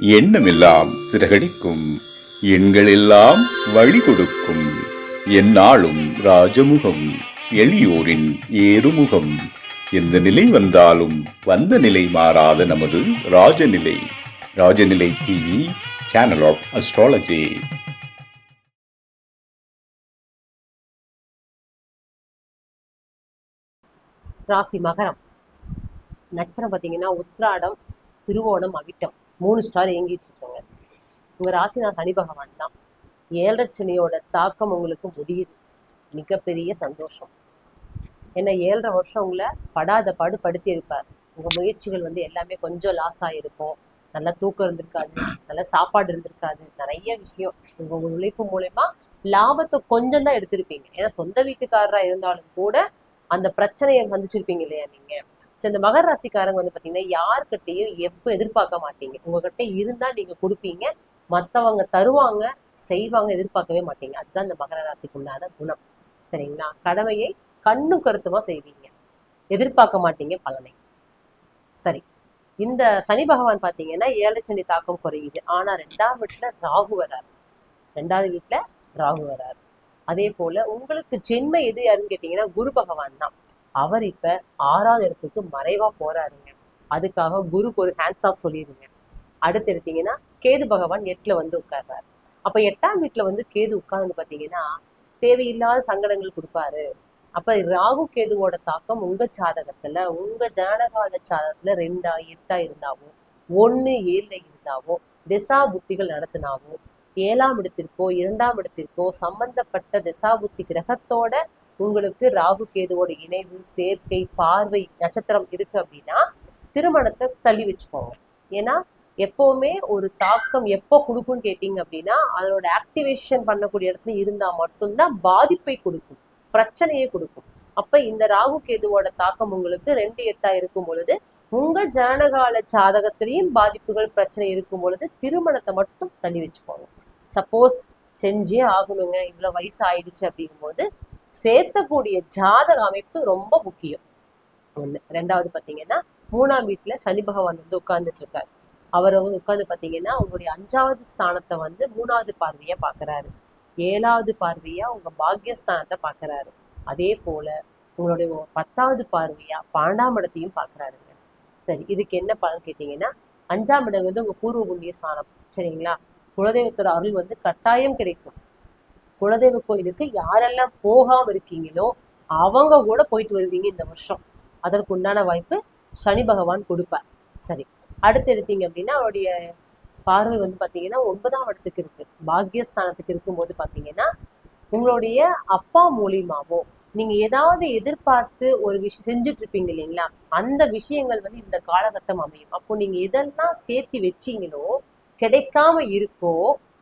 எண்ணமெல்லாம் சிறகடிக்கும். எண்களெல்லாம் வழி கொடுக்கும் எந்நாளும் ராஜமுகம் எளியோரின் ஏறுமுகம். எந்த நிலை வந்தாலும் வந்த நிலை மாறாத நமது Rajanilai. Rajanilai TV channel of astrology ராசி மகரம். நட்சத்திரம் பார்த்தீங்கன்னா உத்ராடம் திருவோணம் அவிட்டம். மூணு ஸ்டார் இயங்கிட்டு இருக்காங்க உங்கள் ராசி நான் சனி பகவான் தான். ஏழரைச்சனியோட தாக்கம் உங்களுக்கு முடியுது. மிகப்பெரிய சந்தோஷம். ஏன்னா ஏழரை வருஷம் உங்களை படாத பாடு படுத்தி இருப்பார். உங்கள் முயற்சிகள் வந்து எல்லாமே கொஞ்சம் லாஸ் ஆகிருக்கும் நல்ல தூக்கம் இருந்திருக்காது. நல்ல சாப்பாடு இருந்திருக்காது. நிறைய விஷயம். உங்க உங்க உழைப்பு மூலயமா லாபத்தை கொஞ்சம் தான் எடுத்திருப்பீங்க. ஏன்னா சொந்த வீட்டுக்காரரா இருந்தாலும் கூட அந்த பிரச்சனையை சந்திச்சிருப்பீங்க இல்லையா நீங்க? சரி இந்த மகர ராசிக்காரங்க வந்து பாத்தீங்கன்னா யார்கிட்டையும் எப்போ எதிர்பார்க்க மாட்டீங்க. உங்ககிட்ட இருந்தா நீங்க கொடுப்பீங்க மத்தவங்க தருவாங்க செய்வாங்க எதிர்பார்க்கவே மாட்டீங்க. அதுதான் இந்த மகர ராசிக்குண்டான குணம். சரிங்களா? கடமையை கண்ணு கருத்துமா செய்வீங்க. எதிர்பார்க்க மாட்டீங்க பலனை. சரி. இந்த சனி பகவான் பாத்தீங்கன்னா ஏழை சனி தாக்கம் குறையுது. ஆனா ரெண்டாம் வீட்டுல ராகு வராரு. ரெண்டாவது வீட்டுல ராகு வராரு. அதே போல உங்களுக்கு ஜென்ம எது யாருன்னு கேட்டீங்கன்னா குரு பகவான் தான். அவர் இப்ப ஆறாவது இடத்துக்கு மறைவா போறாருங்க. அதுக்காக குருக்கு ஒரு ஹேண்ட்ஸ் ஆஃப் சொல்லிடுங்க அடுத்து எடுத்தீங்கன்னா கேது பகவான் எட்டுல வந்து உட்கார்றாரு. அப்ப எட்டாம் வீட்டுல வந்து கேது உட்கார்ந்து பாத்தீங்கன்னா தேவையில்லாத சங்கடங்கள் கொடுப்பாரு. அப்ப ராகு கேதுவோட தாக்கம் உங்க ஜாதகத்துல உங்க ஜானகால ஜாதகத்துல ரெண்டா எட்டா இருந்தாவோ ஒன்னு ஏழுல இருந்தாவோ திசா புத்திகள் நடத்தினாவோ ஏழாம் இடத்திற்கோ இரண்டாம் இடத்திற்கோ சம்பந்தப்பட்ட தசாபுத்தி கிரகத்தோட உங்களுக்கு ராகு கேதுவோட இணைவு சேர்க்கை பார்வை நட்சத்திரம் இருக்கு அப்படின்னா திருமணத்தை தள்ளி வச்சுக்கோங்க. ஏன்னா எப்போவுமே ஒரு தாக்கம் எப்போ கொடுக்கும்னு கேட்டீங்க அப்படின்னா அதனோட ஆக்டிவேஷன் பண்ணக்கூடிய இடத்துல இருந்தா மட்டும்தான் பாதிப்பை கொடுக்கும் பிரச்சனையை கொடுக்கும். அப்ப இந்த ராகு கேதுவோட தாக்கம் உங்களுக்கு ரெண்டு எட்டா இருக்கும் பொழுது உங்க ஜனகால ஜாதகத்திலையும் பாதிப்புகள் பிரச்சனை இருக்கும் பொழுது திருமணத்தை மட்டும் தள்ளி வச்சுக்கோங்க. சப்போஸ் செஞ்சே ஆகணுங்க. இவ்வளவு வயசு ஆயிடுச்சு அப்படிங்கும்போது சேர்த்தக்கூடிய ஜாதக அமைப்பு ரொம்ப முக்கியம். ஒண்ணு. ரெண்டாவது பாத்தீங்கன்னா மூணாம் வீட்டுல சனி பகவான் வந்து உட்கார்ந்துட்டு இருக்காரு. அவர் வந்து உட்கார்ந்து பாத்தீங்கன்னா உங்களுடைய அஞ்சாவது ஸ்தானத்தை வந்து மூணாவது பார்வையா பாக்குறாரு ஏழாவது பார்வையா உங்க பாக்கியஸ்தானத்தை பாக்குறாரு அதே போல உங்களுடைய பத்தாவது பார்வையா பன்னெண்டாம் இடத்தையும் பாக்குறாருங்க சரி இதுக்கு என்ன பலன் கேட்டீங்கன்னா அஞ்சாம் இடம் வந்து உங்க பூர்வ புண்ணிய ஸ்தானம். சரிங்களா? குலதெய்வத்தோட அருள் வந்து கட்டாயம் கிடைக்கும். குலதெய்வ கோயிலுக்கு யாரெல்லாம் போகாம இருக்கீங்களோ அவங்க கூட போயிட்டு வருவீங்க இந்த வருஷம். அதற்கு உண்டான வாய்ப்பு சனி பகவான் கொடுப்பார். சரி அடுத்து எடுத்தீங்க அப்படின்னா அவருடைய பார்வை வந்து பாத்தீங்கன்னா ஒன்பதாம் இடத்துக்கு இருக்கு. பாக்யஸ்தானத்துக்கு இருக்கும்போது பார்த்தீங்கன்னா உங்களுடைய அப்பா மூலியமாவோ நீங்க ஏதாவது எதிர்பார்த்து ஒரு விஷயம் செஞ்சுட்டு இருப்பீங்க இல்லைங்களா? அந்த விஷயங்கள் வந்து இந்த காலகட்டம் அமையும். அப்போ நீங்க எதெல்லாம் சேர்த்து வச்சீங்களோ கிடைக்காம இருக்கோ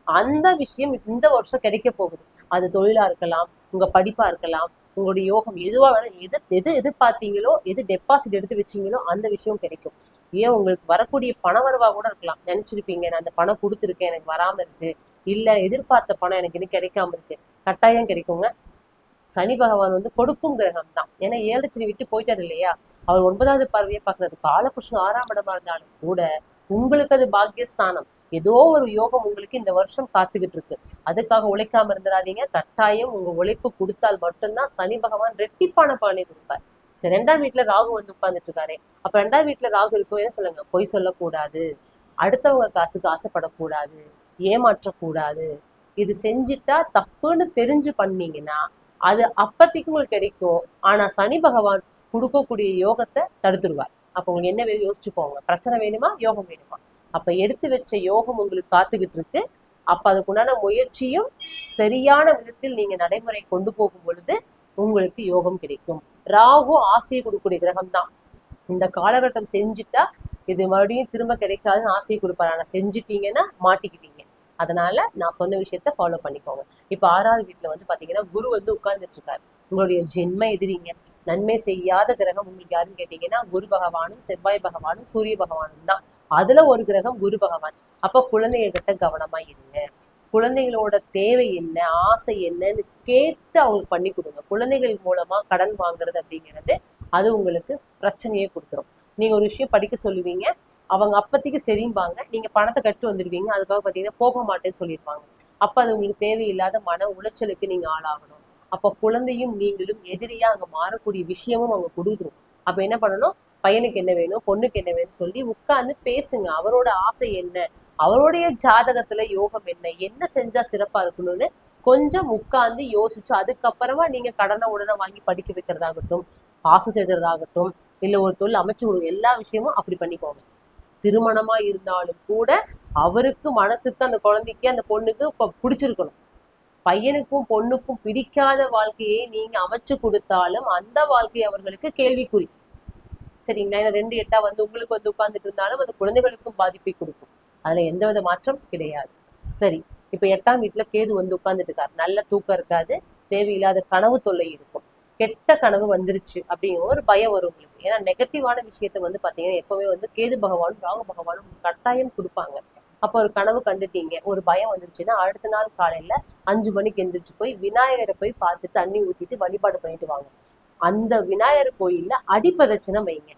அந்த விஷயம் இந்த வருஷம் கிடைக்க போகுது. அது தொழிலா இருக்கலாம் உங்க படிப்பா இருக்கலாம் உங்களுடைய யோகம் எதுவா வேணா எது எது எதிர்பார்த்தீங்களோ எது டெபாசிட் எடுத்து வச்சீங்களோ அந்த விஷயம் கிடைக்கும். ஏன் உங்களுக்கு வரக்கூடிய பண வருவா கூட இருக்கலாம். நினைச்சிருப்பீங்க நான் அந்த பணம் கொடுத்துருக்கேன் எனக்கு வராம இருக்கு. இல்ல எதிர்பார்த்த பணம் எனக்கு இன்னும் கிடைக்காம இருக்கு. கட்டாயம் கிடைக்குங்க. சனி பகவான் வந்து கொடுக்கும் கிரகம் தான் ஏன்னா ஏழரை சனி விட்டு போயிட்டாரு இல்லையா? அவர் ஒன்பதாவது பார்வையை பார்க்கறது காலபுருஷன் ஆறாம் இடமா இருந்தாலும் கூட உங்களுக்கு அது பாக்கியஸ்தானம். ஏதோ ஒரு யோகம் உங்களுக்கு இந்த வருஷம் காத்துக்கிட்டு இருக்கு. அதுக்காக உழைக்காம இருந்துடாதீங்க கட்டாயம் உங்க உழைப்பு கொடுத்தால் மட்டும்தான் சனி பகவான் ரெட்டிப்பான பலனை கொடுப்பார். சரி ரெண்டாம் வீட்டுல ராகு வந்து உட்கார்ந்துட்டு இருக்காரு. அப்ப ரெண்டாம் வீட்டுல ராகு இருக்கும் என்ன சொல்லுங்க? பொய் சொல்லக்கூடாது. அடுத்தவங்க காசுக்கு ஆசைப்படக்கூடாது. ஏமாற்றக்கூடாது. இது செஞ்சுட்டா தப்புன்னு தெரிஞ்சு பண்ணீங்கன்னா அது அப்பத்திக்கு உங்களுக்கு கிடைக்கும். ஆனா சனி பகவான் கொடுக்கக்கூடிய யோகத்தை தடுத்துருவார். அப்ப உங்களுக்கு என்ன வேணும் யோசிச்சு போங்க. பிரச்சனை வேணுமா? யோகம் வேணுமா? அப்ப எடுத்து வச்ச யோகம் உங்களுக்கு காத்துக்கிட்டு இருக்கு. அப்ப அதுக்குண்டான முயற்சியும் சரியான விதத்தில் நீங்க நடைமுறை கொண்டு போகும் பொழுது உங்களுக்கு யோகம் கிடைக்கும். ராகு ஆசையை கொடுக்கக்கூடிய கிரகம் தான். இந்த காலகட்டம் செஞ்சுட்டா இது மறுபடியும் திரும்ப கிடைக்காதுன்னு ஆசையை கொடுப்பாரு. ஆனா செஞ்சுட்டீங்கன்னா மாட்டிக்கிட்டீங்க. அதனால நான் சொன்ன விஷயத்த ஃபாலோ பண்ணிக்கோங்க. இப்ப ஆறாவது வீட்டுல வந்து பாத்தீங்கன்னா குரு வந்து உட்கார்ந்துட்டு இருக்காரு உங்களுடைய ஜென்ம எதிரிங்க. நன்மை செய்யாத கிரகம் உங்களுக்கு யாருன்னு கேட்டீங்கன்னா குரு பகவானும் செவ்வாய் பகவானும் சூரிய பகவானும் தான். அதுல ஒரு கிரகம் குரு பகவான். அப்ப குழந்தைங்க கிட்ட கவனமா இருங்க. குழந்தைகளோட தேவை என்ன ஆசை என்னன்னு கேட்டு அவங்களுக்கு பண்ணி கொடுங்க. குழந்தைகள் மூலமா கடன் வாங்குறது அப்படிங்கிறது அது உங்களுக்கு பிரச்சனையே கொடுத்துரும். நீங்க ஒரு விஷயம் படிக்க சொல்லுவீங்க அவங்க அப்போதைக்கு சரிம்பாங்க நீங்க பணத்தை கட்டு வந்துடுவீங்க அதுக்காக பாத்தீங்கன்னா போக மாட்டேன்னு சொல்லியிருப்பாங்க அப்போ அது உங்களுக்கு தேவையில்லாத மன உளைச்சலுக்கு நீங்க ஆளாகணும். அப்ப குழந்தையும் நீங்களும் எதிரியா அங்க மாறக்கூடிய விஷயமும் அவங்க கொடுக்குறோம் அப்ப என்ன பண்ணணும்? பையனுக்கு என்ன வேணும்? பொண்ணுக்கு என்ன வேணும்னு சொல்லி உட்கார்ந்து பேசுங்க. அவரோட ஆசை என்ன? அவருடைய ஜாதகத்துல யோகம் என்ன? என்ன செஞ்சா சிறப்பா இருக்கணும்னு கொஞ்சம் உட்கார்ந்து யோசிச்சு அதுக்கப்புறமா நீங்க கடனை உடனே வாங்கி படிக்க வைக்கிறதாகட்டும் பாசம் செய்யறதாகட்டும் இல்ல ஒரு தொழில் அமைச்சு கொடுங்க எல்லா விஷயமும் அப்படி பண்ணிக்கோங்க. திருமணமா இருந்தாலும் கூட அவருக்கு மனசுக்கு அந்த குழந்தைக்கு அந்த பொண்ணுக்கு பிடிச்சிருக்கணும். பையனுக்கும் பொண்ணுக்கும் பிடிக்காத வாழ்க்கையை நீங்க அமைச்சு கொடுத்தாலும் அந்த வாழ்க்கை அவர்களுக்கு கேள்விக்குறி. சரிங்களா? ரெண்டு எட்டா வந்து உங்களுக்கு வந்து உட்கார்ந்துட்டு இருந்தாலும் அது குழந்தைகளுக்கும் பாதிப்பை கொடுக்கும். அதுல எந்தவித மாற்றம் கிடையாது. சரி இப்ப எட்டாம் வீட்டுல கேது வந்து உட்கார்ந்துட்டு இருக்காரு நல்ல தூக்கம் இருக்காது தேவையில்லாத கனவு தொல்லை இருக்கும். கெட்ட கனவு வந்துருச்சு அப்படிங்கிற ஒரு பயம் வரும் உங்களுக்கு. ஏன்னா நெகட்டிவான விஷயத்த வந்து பாத்தீங்கன்னா எப்பவுமே வந்து கேது பகவானும் ராகு பகவானும் உங்களுக்கு கட்டாயம் கொடுப்பாங்க. அப்போ ஒரு கனவு கண்டுட்டீங்க ஒரு பயம் வந்துருச்சுன்னா அடுத்த நாள் காலையில அஞ்சு மணிக்கு எந்திரிச்சு போய் விநாயகரை போய் பார்த்துட்டு தண்ணி ஊத்திட்டு வழிபாடு பண்ணிட்டு வாங்க. அந்த விநாயகர் கோயில்ல அடிப்பதட்சணம் வைங்க.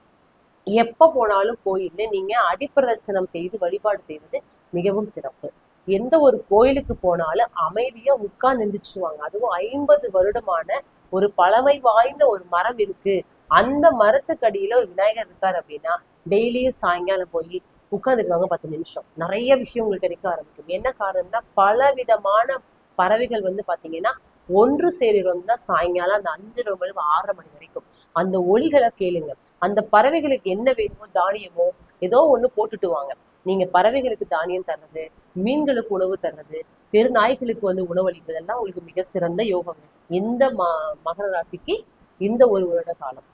எப்ப போனாலும் கோயில்ல நீங்க அடிப்பிரதட்சணம் செய்து வழிபாடு செய்வது மிகவும் சிறப்பு. எந்த ஒரு கோயிலுக்கு போனாலும் அமைதியா உட்கார்ந்து எந்திரிச்சிருவாங்க அதுவும் ஐம்பது வருடமான ஒரு பழமை வாய்ந்த ஒரு மரம் இருக்கு. அந்த மரத்துக்கடியில ஒரு விநாயகர் இருக்காரு அப்படின்னா டெய்லியும் சாயங்காலம் போய் உட்கார்ந்துருவாங்க பத்து நிமிஷம். நிறைய விஷயம் உங்களுக்கு கிடைக்க ஆரம்பிக்கும். என்ன காரணம்னா பல விதமான பறவைகள் வந்து பாத்தீங்கன்னா ஒன்று சேரிடும் தான் சாயங்காலம் அந்த அஞ்சரை மணி ஆறரை மணி வரைக்கும். அந்த ஒலிகளை கேளுங்க. அந்த பறவைகளுக்கு என்ன வேணுமோ தானியமோ ஏதோ ஒண்ணு போட்டுட்டு வாங்க. நீங்க பறவைகளுக்கு தானியம் தர்றது மீன்களுக்கு உணவு தர்றது தெருநாய்களுக்கு வந்து உணவளிப்பதெல்லாம் உங்களுக்கு மிக சிறந்த யோகங்க. இந்த ம மகர ராசிக்கு இந்த ஒரு வருட காலம்.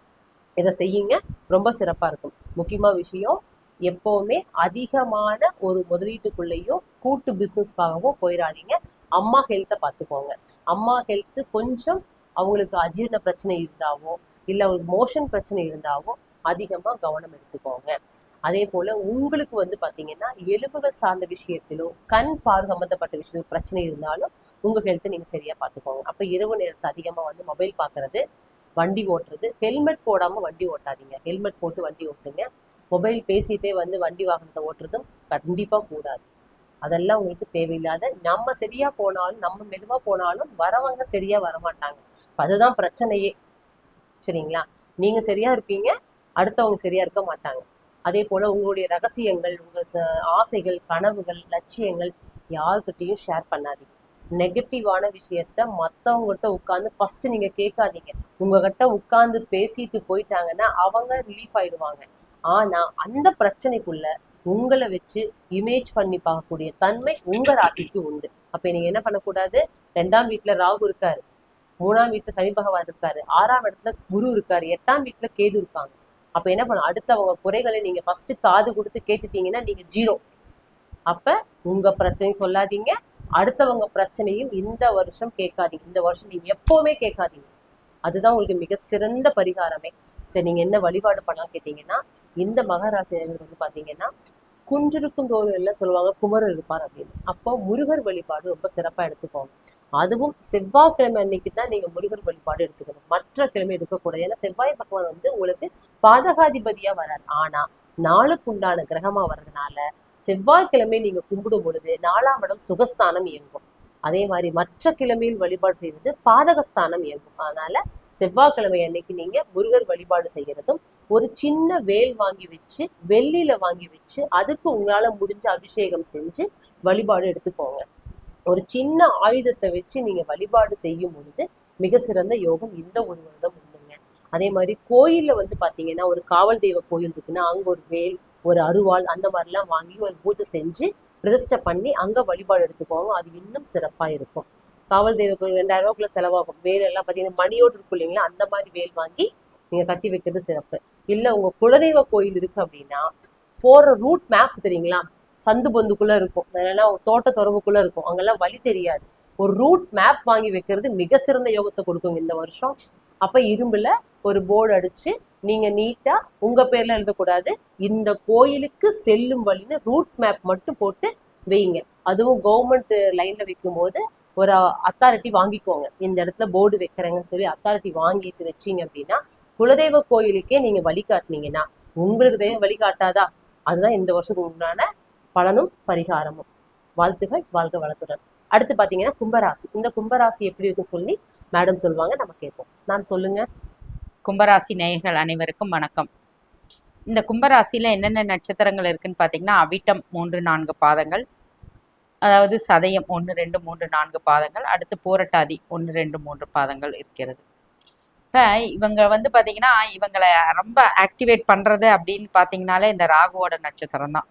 இதை செய்யுங்க. ரொம்ப சிறப்பா இருக்கும். முக்கியமான விஷயம் எப்பவுமே அதிகமான ஒரு முதலீட்டுக்குள்ளேயும் கூட்டு பிசினஸ்க்காகவும் போயிடாதீங்க அம்மா ஹெல்த்தை பார்த்துக்கோங்க அம்மா ஹெல்த்து கொஞ்சம் அவங்களுக்கு அஜீரண பிரச்சனை இருந்தாவோ இல்லை அவங்களுக்கு மோஷன் பிரச்சனை இருந்தாவோ அதிகமாக கவனம் எடுத்துக்கோங்க. அதே போல் உங்களுக்கு வந்து பார்த்தீங்கன்னா எலும்புகள் சார்ந்த விஷயத்திலும் கண் பார்வை சம்மந்தப்பட்ட விஷயத்தில் பிரச்சனை இருந்தாலும் உங்கள் ஹெல்த்தை நீங்கள் சரியாக பார்த்துக்கோங்க அப்போ இரவு நேரத்தை அதிகமாக வந்து மொபைல் பார்க்கறது வண்டி ஓட்டுறது ஹெல்மெட் போடாமல் வண்டி ஓட்டாதீங்க. ஹெல்மெட் போட்டு வண்டி ஓட்டுங்க. மொபைல் பேசிகிட்டே வந்து வண்டி வாகனத்தை ஓட்டுறதும் கண்டிப்பாக கூடாது. அதெல்லாம் உங்களுக்கு தேவையில்லாத நம்ம சரியா போனாலும் நம்ம மெதுவா போனாலும் வரவங்க சரியா வரமாட்டாங்க. அதுதான் பிரச்சனையே. சரிங்களா? நீங்க சரியா இருப்பீங்க அடுத்தவங்க சரியா இருக்க மாட்டாங்க. அதே போல உங்களுடைய ரகசியங்கள் உங்க ஆசைகள் கனவுகள் லட்சியங்கள் யாருக்கிட்டையும் ஷேர் பண்ணாதீங்க. நெகட்டிவான விஷயத்த மத்தவங்ககிட்ட உட்காந்து ஃபர்ஸ்ட் நீங்க கேட்காதீங்க. உங்ககிட்ட உட்கார்ந்து பேசிட்டு போயிட்டாங்கன்னா அவங்க ரிலீஃப் ஆயிடுவாங்க. ஆனா அந்த பிரச்சனைக்குள்ள உங்களை வச்சு இமேஜ் பண்ணி பார்க்கக்கூடிய தன்மை உங்க ராசிக்கு உண்டு. அப்ப நீங்க என்ன பண்ணக்கூடாது? ரெண்டாம் வீட்டுல ராகு இருக்காரு. மூணாம் வீட்டுல சனி பகவான் இருக்காரு. ஆறாம் இடத்துல குரு இருக்காரு. எட்டாம் வீட்டுல கேது இருக்காங்க. அப்ப என்ன பண்ண அடுத்தவங்க குறைகளை நீங்க ஃபர்ஸ்ட் காது கொடுத்து கேட்டுட்டீங்கன்னா நீங்க ஜீரோ அப்ப உங்க பிரச்சனையும் சொல்லாதீங்க. அடுத்தவங்க பிரச்சனையும் இந்த வருஷம் கேட்காதீங்க. இந்த வருஷம் நீங்க எப்பவுமே கேட்காதீங்க. அதுதான் உங்களுக்கு மிக சிறந்த பரிகாரமே. சரி நீங்க என்ன வழிபாடு பண்ணலாம் கேட்டீங்கன்னா இந்த மகராசிரியர்கள் வந்து பாத்தீங்கன்னா குன்றிருக்கும் தோறும் எல்லாம் சொல்லுவாங்க குமரர் இருப்பார் அப்படின்னு. அப்போ முருகர் வழிபாடு ரொம்ப சிறப்பா எடுத்துக்கோங்க. அதுவும் செவ்வாய்க்கிழமை அன்னைக்கு தான் நீங்க முருகர் வழிபாடு எடுத்துக்கணும். மற்ற கிழமை எடுக்கக்கூடாது ஏன்னா செவ்வாய் பகவான் வந்து உங்களுக்கு பாதகாதிபதியா வரார். ஆனா நாளுக்கு உண்டான கிரகமா வர்றதுனால செவ்வாய்க்கிழமை நீங்க கும்பிடும் பொழுது நாலாம் இடம் சுகஸ்தானம் இயங்கும். அதே மாதிரி மற்ற கிழமையில் வழிபாடு செய்வது பாதகஸ்தானம் இயங்கும். அதனால செவ்வாய்க்கிழமை அன்னைக்கு நீங்க முருகர் வழிபாடு செய்யறதும் ஒரு சின்ன வேல் வாங்கி வச்சு வெள்ளியில வாங்கி வச்சு அதுக்கு உங்களால முடிஞ்ச அபிஷேகம் செஞ்சு வழிபாடு எடுத்துக்கோங்க. ஒரு சின்ன ஆயுதத்தை வச்சு நீங்க வழிபாடு செய்யும் பொழுது மிக சிறந்த யோகம் இந்த ஒரு வருடம் உண்டுங்க. அதே மாதிரி கோயில்ல வந்து பாத்தீங்கன்னா ஒரு காவல் தெய்வ கோயில் இருக்குன்னா அங்க ஒரு வேல் ஒரு அருவாள் அந்த மாதிரிலாம் வாங்கி ஒரு பூஜை செஞ்சு பிரதிஷ்டை பண்ணி அங்க வழிபாடு எடுத்துக்கோங்க அது இன்னும் சிறப்பா இருக்கும். காவல் தெய்வ கோயில் ரெண்டாயிரம் ரூபாய்க்குள்ள செலவாகும். வேல் எல்லாம் பார்த்தீங்கன்னா மணியோடு இருக்கும் இல்லைங்களா? அந்த மாதிரி வேல் வாங்கி நீங்க கட்டி வைக்கிறது சிறப்பு. இல்லை உங்க குலதெய்வ கோயில் இருக்கு அப்படின்னா போற ரூட் மேப் தெரியுங்களா? சந்து பொந்துக்குள்ள இருக்கும். அதனால தோட்ட துறவுக்குள்ள இருக்கும். அங்கெல்லாம் வழி தெரியாது. ஒரு ரூட் மேப் வாங்கி வைக்கிறது மிக சிறந்த யோகத்தை கொடுக்குங்க இந்த வருஷம். அப்ப இரும்புல ஒரு போர்டு அடிச்சு நீங்க நீட்டா உங்க பேர்ல எழுதக்கூடாது. இந்த கோயிலுக்கு செல்லும் வழின்னு ரூட் மேப் மட்டும் போட்டு வைங்க. அதுவும் கவர்மெண்ட் லைன்ல வைக்கும் போது ஒரு அத்தாரிட்டி வாங்கிக்கோங்க. இந்த இடத்துல போர்டு வைக்கிறேங்கன்னு சொல்லி அத்தாரிட்டி வாங்கிட்டு வச்சீங்க அப்படின்னா குலதெய்வ கோயிலுக்கே நீங்க வழிகாட்டுனீங்கன்னா உங்களுக்கு தெய்வம் வழிகாட்டாதா அதுதான் இந்த வருஷத்துக்கு உண்டான பலனும் பரிகாரமும். வாழ்த்துகள் வாழ்க வளத்துடன். அடுத்து பார்த்தீங்கன்னா கும்பராசி. இந்த கும்பராசி எப்படி இருக்குன்னு சொல்லி மேடம் சொல்லுவாங்க. நம்ம கேட்போம். மேம் சொல்லுங்க. கும்பராசி நேயர்கள் அனைவருக்கும் வணக்கம். இந்த கும்பராசியில் என்னென்ன நட்சத்திரங்கள் இருக்குன்னு பார்த்தீங்கன்னா அவிட்டம் மூன்று நான்கு பாதங்கள். அதாவது சதயம் ஒன்று ரெண்டு மூன்று நான்கு பாதங்கள். அடுத்து பூரட்டாதி ஒன்று ரெண்டு மூன்று பாதங்கள் இருக்கிறது. இப்போ இவங்க வந்து பார்த்தீங்கன்னா இவங்களை ரொம்ப ஆக்டிவேட் பண்ணுறது அப்படின்னு பார்த்தீங்கனாலே இந்த ராகுவோட நட்சத்திரம் தான்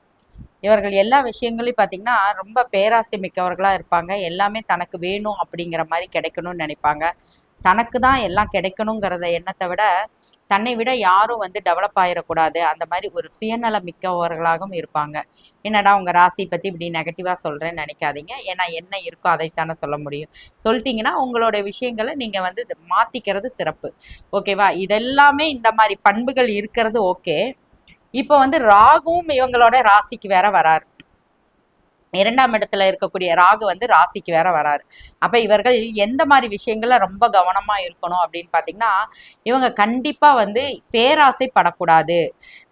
இவர்கள் எல்லா விஷயங்களையும் பார்த்தீங்கன்னா ரொம்ப பேராசை மிக்கவர்களாக இருப்பாங்க. எல்லாமே தனக்கு வேணும் அப்படிங்கிற மாதிரி கிடைக்கணும்னு நினைப்பாங்க. தனக்கு தான் எல்லாம் கிடைக்கணுங்கிறத எண்ணத்தை விட தன்னை விட யாரும் வந்து டெவலப் ஆயிடக்கூடாது அந்த மாதிரி ஒரு சுயநலம் மிக்கவர்களாகவும் இருப்பாங்க. என்னடா உங்கள் ராசியை பற்றி இப்படி நெகட்டிவாக சொல்கிறேன்னு நினைக்காதீங்க. ஏன்னா என்ன இருக்கோ அதைத்தானே சொல்ல முடியும். சொல்லிட்டீங்கன்னா உங்களோட விஷயங்களை நீங்கள் வந்து மாற்றிக்கிறது சிறப்பு. ஓகேவா? இதெல்லாமே இந்த மாதிரி பண்புகள் இருக்கிறது ஓகே. இப்போ வந்து ராகுவும் இவங்களோட ராசிக்கு வேற வராரு. இரண்டாம் இடத்துல இருக்கக்கூடிய ராகு வந்து ராசிக்கு வேற வராரு. அப்ப இவர்கள் எந்த மாதிரி விஷயங்கள்ல ரொம்ப கவனமா இருக்கணும் அப்படின்னு பாத்தீங்கன்னா இவங்க கண்டிப்பா வந்து பேராசை படக்கூடாது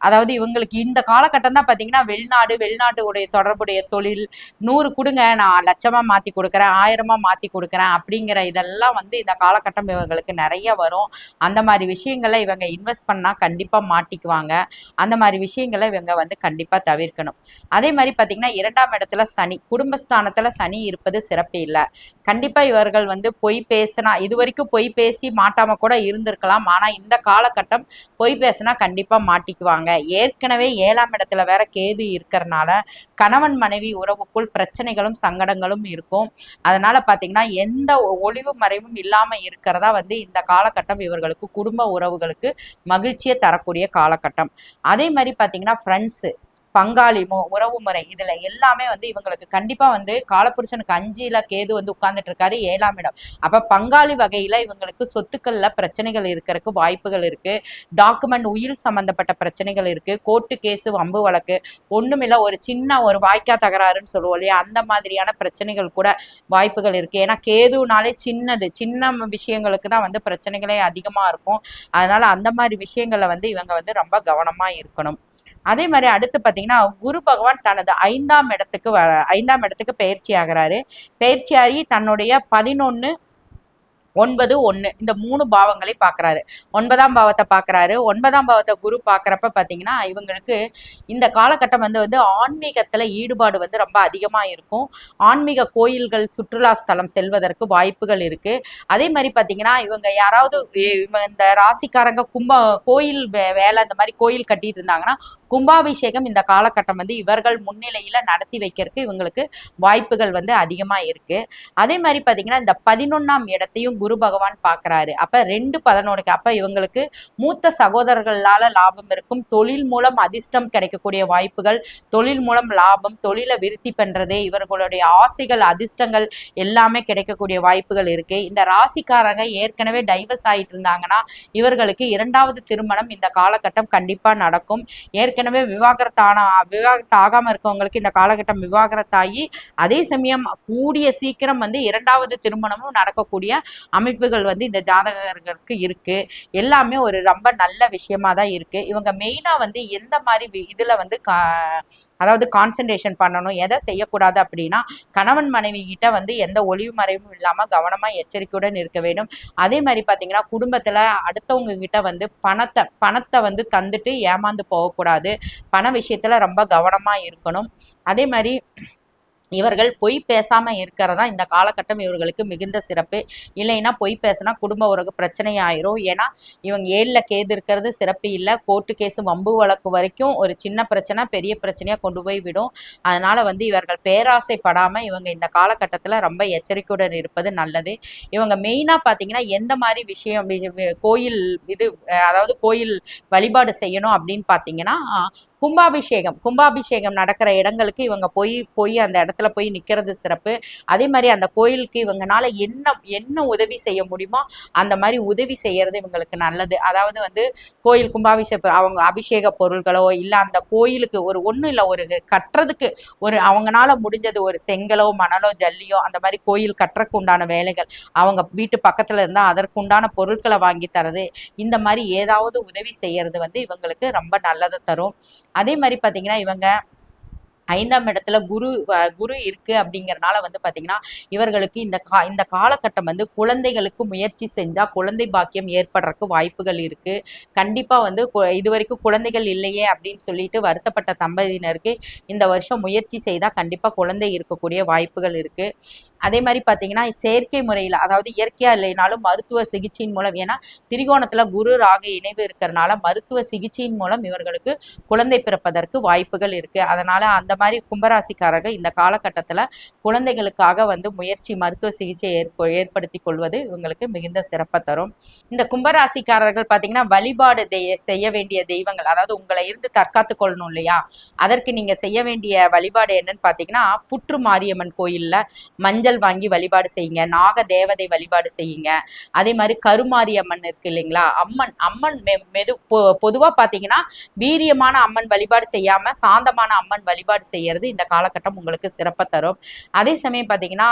அதாவது இவங்களுக்கு இந்த காலகட்டம் தான் பார்த்தீங்கன்னா வெளிநாடு வெளிநாட்டுடைய தொடர்புடைய தொழில். நூறு கொடுங்க நான் லட்சமாக மாற்றி கொடுக்குறேன் ஆயிரமாக மாற்றி கொடுக்குறேன் அப்படிங்கிற இதெல்லாம் வந்து இந்த காலகட்டம் இவங்களுக்கு நிறைய வரும். அந்த மாதிரி விஷயங்களை இவங்க இன்வெஸ்ட் பண்ணால் கண்டிப்பாக மாட்டிக்குவாங்க. அந்த மாதிரி விஷயங்களை இவங்க வந்து கண்டிப்பாக தவிர்க்கணும். அதே மாதிரி பார்த்தீங்கன்னா இரண்டாம் இடத்துல சனி குடும்பஸ்தானத்தில் சனி இருப்பது சிறப்பு இல்லை. கண்டிப்பா இவர்கள் வந்து பொய் பேசினா இது வரைக்கும் பொய் பேசி மாட்டாம கூட இருந்திருக்கலாம். ஆனா இந்த காலகட்டம் பொய் பேசினா கண்டிப்பா மாட்டிக்குவாங்க. ஏற்கனவே ஏழாம் இடத்துல வேற கேது இருக்கிறனால கணவன் மனைவி உறவுக்குள் பிரச்சனைகளும் சங்கடங்களும் இருக்கும். அதனால பாத்தீங்கன்னா எந்த ஒளிவு மறைவும் இல்லாம இருக்கிறதா வந்து இந்த காலகட்டம் இவர்களுக்கு குடும்ப உறவுகளுக்கு மகிழ்ச்சியை தரக்கூடிய காலகட்டம். அதே மாதிரி பாத்தீங்கன்னா ஃப்ரெண்ட்ஸு பங்காளிமோ உறவு முறை இதுல எல்லாமே வந்து இவங்களுக்கு கண்டிப்பா வந்து காலப்புருஷனுக்கு அஞ்சுல கேது வந்து உட்கார்ந்துட்டு இருக்காரு ஏழாம் இடம். அப்ப பங்காளி வகையில இவங்களுக்கு சொத்துக்கள்ல பிரச்சனைகள் இருக்கிறதுக்கு வாய்ப்புகள் இருக்கு. டாக்குமெண்ட் உயிர் சம்பந்தப்பட்ட பிரச்சனைகள் இருக்கு. கோர்ட்டு கேஸ் வம்பு வழக்கு ஒண்ணுமில்ல ஒரு சின்ன ஒரு வாய்க்கா தகராறுன்னு சொல்லுவோம் இல்லையா? அந்த மாதிரியான பிரச்சனைகள் கூட வாய்ப்புகள் இருக்கு. ஏன்னா கேதுனாலே சின்னது சின்ன விஷயங்களுக்கு தான் வந்து பிரச்சனைகளே அதிகமா இருக்கும். அதனால அந்த மாதிரி விஷயங்கள்ல வந்து இவங்க வந்து ரொம்ப கவனமா இருக்கணும். அதே மாதிரி அடுத்து பார்த்தீங்கன்னா குரு பகவான் தனது ஐந்தாம் இடத்துக்கு வ ஐந்தாம் இடத்துக்கு பயிற்சி ஆகிறாரு. பயிற்சியாகி தன்னுடைய பதினொன்று ஒன்பது ஒன்று இந்த மூணு பாவங்களை பார்க்குறாரு. ஒன்பதாம் பாவத்தை பார்க்குறாரு. ஒன்பதாம் பாவத்தை குரு பார்க்குறப்ப பார்த்தீங்கன்னா இவங்களுக்கு இந்த காலகட்டம் வந்து வந்து ஆன்மீகத்தில் ஈடுபாடு வந்து ரொம்ப அதிகமாக இருக்கும். ஆன்மீக கோயில்கள் சுற்றுலா ஸ்தலம் செல்வதற்கு வாய்ப்புகள் இருக்குது அதே மாதிரி பார்த்தீங்கன்னா இவங்க யாராவது இவங்க இந்த ராசிக்காரங்க கும்ப கோயில் வே- வேலை இந்த மாதிரி கோயில் கட்டிட்டு இருந்தாங்கன்னா கும்பாபிஷேகம் இந்த காலகட்டம் வந்து இவர்கள் முன்னிலையில் நடத்தி வைக்கிறதுக்கு இவங்களுக்கு வாய்ப்புகள் வந்து அதிகமாக இருக்குது அதே மாதிரி பார்த்தீங்கன்னா இந்த பதினொன்றாம் இடத்தையும் குரு பகவான் பார்க்குறாரு. அப்போ ரெண்டு பதினொன்றுக்கு அப்போ இவங்களுக்கு மூத்த சகோதரர்களால் லாபம் இருக்கும். தொழில் மூலம் அதிர்ஷ்டம் கிடைக்கக்கூடிய வாய்ப்புகள் தொழில் மூலம் லாபம் தொழிலை விருத்தி பண்ணுறது இவர்களுடைய ஆசைகள் அதிர்ஷ்டங்கள் எல்லாமே கிடைக்கக்கூடிய வாய்ப்புகள் இருக்கு. இந்த ராசிக்காரங்க ஏற்கனவே டைவர்ஸ் ஆகிட்டு இருந்தாங்கன்னா இவர்களுக்கு இரண்டாவது திருமணம் இந்த காலகட்டம் கண்டிப்பாக நடக்கும். ஏற்கனவே விவாகரத்தான விவாகரத்து ஆகாமல் இருக்கவங்களுக்கு இந்த காலகட்டம் விவாகரத்தாகி அதே சமயம் கூடிய சீக்கிரம் வந்து இரண்டாவது திருமணமும் நடக்கக்கூடிய அமைப்புகள் வந்து இந்த ஜாதகர்களுக்கு இருக்கு. எல்லாமே ஒரு ரொம்ப நல்ல விஷயமா தான் இருக்கு. இவங்க மெயினா வந்து எந்த மாதிரி வி- இதுல வந்து கா- அதாவது கான்சென்ட்ரேஷன் பண்ணணும் எதை செய்யக்கூடாது அப்படின்னா கணவன் மனைவி கிட்ட வந்து எந்த ஒளிவு மறைவும் இல்லாம கவனமா எச்சரிக்கையுடன் இருக்க வேண்டும். அதே மாதிரி பாத்தீங்கன்னா குடும்பத்துல அடுத்தவங்க கிட்ட வந்து பணத்தை பணத்தை வந்து தந்துட்டு ஏமாந்து போகக்கூடாது. பண விஷயத்துல ரொம்ப கவனமா இருக்கணும். அதே மாதிரி இவர்கள் பொய் பேசாம இருக்கிறதா? இந்த காலகட்டம் இவர்களுக்கு மிகுந்த சிறப்பு. இல்லைன்னா பொய் பேசினா குடும்ப உறவு பிரச்சனை ஆயிரும் ஏன்னா இவங்க ஏழில் கேது இருக்கிறது சிறப்பு இல்லை. கோர்ட்டு கேஸ் வம்பு வழக்கு வரைக்கும் ஒரு சின்ன பிரச்சனை பெரிய பிரச்சனையா கொண்டு போய் விடும். அதனால வந்து இவர்கள் பேராசைப்படாம இவங்க இந்த காலகட்டத்தில் ரொம்ப எச்சரிக்கையுடன் இருப்பது நல்லது. இவங்க மெயினா பாத்தீங்கன்னா எந்த மாதிரி விஷயம் கோயில் இது அதாவது கோயில் வழிபாடு செய்யணும் அப்படின்னு பாத்தீங்கன்னா கும்பாபிஷேகம். கும்பாபிஷேகம் நடக்கிற இடங்களுக்கு இவங்க போய் போய் அந்த இடத்துல இடத்துல போய் நிக்கிறது சிறப்பு. அதே மாதிரி அந்த கோயிலுக்கு இவங்கனால என்ன என்ன உதவி செய்ய முடியுமோ அந்த மாதிரி உதவி செய்யறது இவங்களுக்கு நல்லது. அதாவது வந்து கோயில் கும்பாபிஷேக அவங்க அபிஷேக பொருள்களோ இல்ல அந்த கோயிலுக்கு ஒரு ஒன்றும் இல்ல ஒரு கட்டுறதுக்கு ஒரு அவங்கனால முடிஞ்சது ஒரு செங்கலோ மணலோ ஜல்லியோ அந்த மாதிரி கோயில் கட்டுறதுக்கு உண்டான வேலைகள் அவங்க வீட்டு பக்கத்துல இருந்தா அதற்குண்டான பொருட்களை வாங்கி தரது. இந்த மாதிரி ஏதாவது உதவி செய்யறது வந்து இவங்களுக்கு ரொம்ப நல்லதை தரும். அதே மாதிரி பாத்தீங்கன்னா இவங்க ஐந்தாம் இடத்துல குரு குரு இருக்கு அப்படிங்கறனால வந்து பாத்தீங்கன்னா இவர்களுக்கு இந்த கா இந்த காலகட்டம் வந்து குழந்தைகளுக்கு முயற்சி செஞ்சா குழந்தை பாக்கியம் ஏற்படுறதுக்கு வாய்ப்புகள் இருக்கு. கண்டிப்பா வந்து கு- இது வரைக்கும் குழந்தைகள் இல்லையே அப்படின்னு சொல்லிட்டு வருத்தப்பட்ட தம்பதியினருக்கு இந்த வருஷம் முயற்சி செய்தா கண்டிப்பா குழந்தை இருக்கக்கூடிய வாய்ப்புகள் இருக்கு. அதே மாதிரி பாத்தீங்கன்னா செயற்கை முறையில் அதாவது இயற்கையா இல்லைனாலும் மருத்துவ சிகிச்சையின் மூலம் ஏன்னா திரிகோணத்துல குரு ராக இணைவு இருக்கிறனால மருத்துவ சிகிச்சையின் மூலம் இவர்களுக்கு குழந்தை பிறப்பதற்கு வாய்ப்புகள் இருக்கு. அதனால அந்த மாதிரி கும்பராசிக்காரர்கள் இந்த காலகட்டத்துல குழந்தைகளுக்காக வந்து முயற்சி மருத்துவ சிகிச்சை ஏற்ப ஏற்படுத்தி கொள்வது இவங்களுக்கு மிகுந்த சிறப்பை தரும். இந்த கும்பராசிக்காரர்கள் பார்த்தீங்கன்னா வழிபாடு தெய்- செய்ய வேண்டிய தெய்வங்கள் அதாவது உங்களை இருந்து தற்காத்து கொள்ளணும் இல்லையா? அதற்கு நீங்க செய்ய வேண்டிய வழிபாடு என்னன்னு பார்த்தீங்கன்னா புற்று மாரியம்மன் கோயில்ல மஞ்சள் வாங்கி வழிபாடு செய்யுங்க நாக தேவதை வழிபாடு செய்யுங்க. அதே மாதிரி கருமாரியம்மன் இருக்கு இல்லைங்களா? அம்மன் அம்மன் மெ- மெது பொ- பார்த்தீங்கன்னா பாத்தீங்கன்னா வீரியமான அம்மன் வழிபாடு செய்யாம சாந்தமான அம்மன் வழிபாடு செய்யறது இந்த காலகட்டம் உங்களுக்கு சிறப்பை தரும். அதே சமயம் பாத்தீங்கன்னா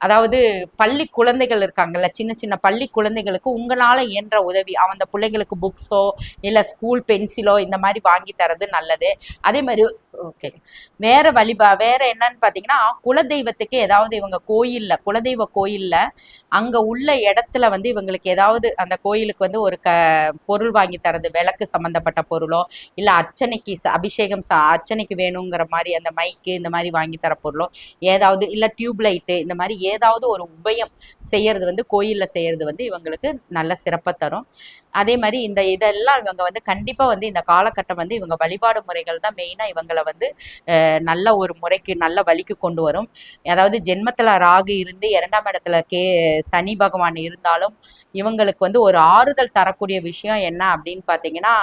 அதாவது பள்ளி குழந்தைகள் இருக்காங்கல்ல சின்ன சின்ன பள்ளி குழந்தைகளுக்கு உங்களால் இயன்ற உதவி அந்த பிள்ளைங்களுக்கு புக்ஸோ இல்லை ஸ்கூல் பென்சிலோ இந்த மாதிரி வாங்கி தரது நல்லது. அதே மாதிரி ஓகே வேற வழிபா வேற என்னன்னு பார்த்தீங்கன்னா குலதெய்வத்துக்கு ஏதாவது இவங்க கோயிலில் குலதெய்வ கோயிலில் அங்கே உள்ள இடத்துல வந்து இவங்களுக்கு ஏதாவது அந்த கோயிலுக்கு வந்து ஒரு க பொருள் வாங்கி தரது விளக்கு சம்மந்தப்பட்ட பொருளோ இல்லை அர்ச்சனைக்கு அபிஷேகம் ச- அர்ச்சனைக்கு வேணுங்கிற மாதிரி அந்த மைக்கு இந்த மாதிரி வாங்கி தர பொருளோ ஏதாவது இல்லை டியூப்லைட்டு இந்த மாதிரி ஏதாவது ஒரு உபயம் செய்யறது வந்து கோயிலில் செய்யறது வந்து இவங்களுக்கு நல்ல சிறப்பை தரும். அதே மாதிரி இந்த இதெல்லாம் இவங்க வந்து கண்டிப்பா வந்து இந்த காலகட்டம் வந்து இவங்க வழிபாடு முறைகள் தான் மெயினா இவங்களை வந்து நல்ல ஒரு முறைக்கு நல்ல வழிக்கு கொண்டு வரும். அதாவது ஜென்மத்துல ராகு இருந்து இரண்டாம் இடத்துல கே சனி பகவான் இருந்தாலும் இவங்களுக்கு வந்து ஒரு ஆறுதல் தரக்கூடிய விஷயம் என்ன அப்படின்னு பார்த்தீங்கன்னா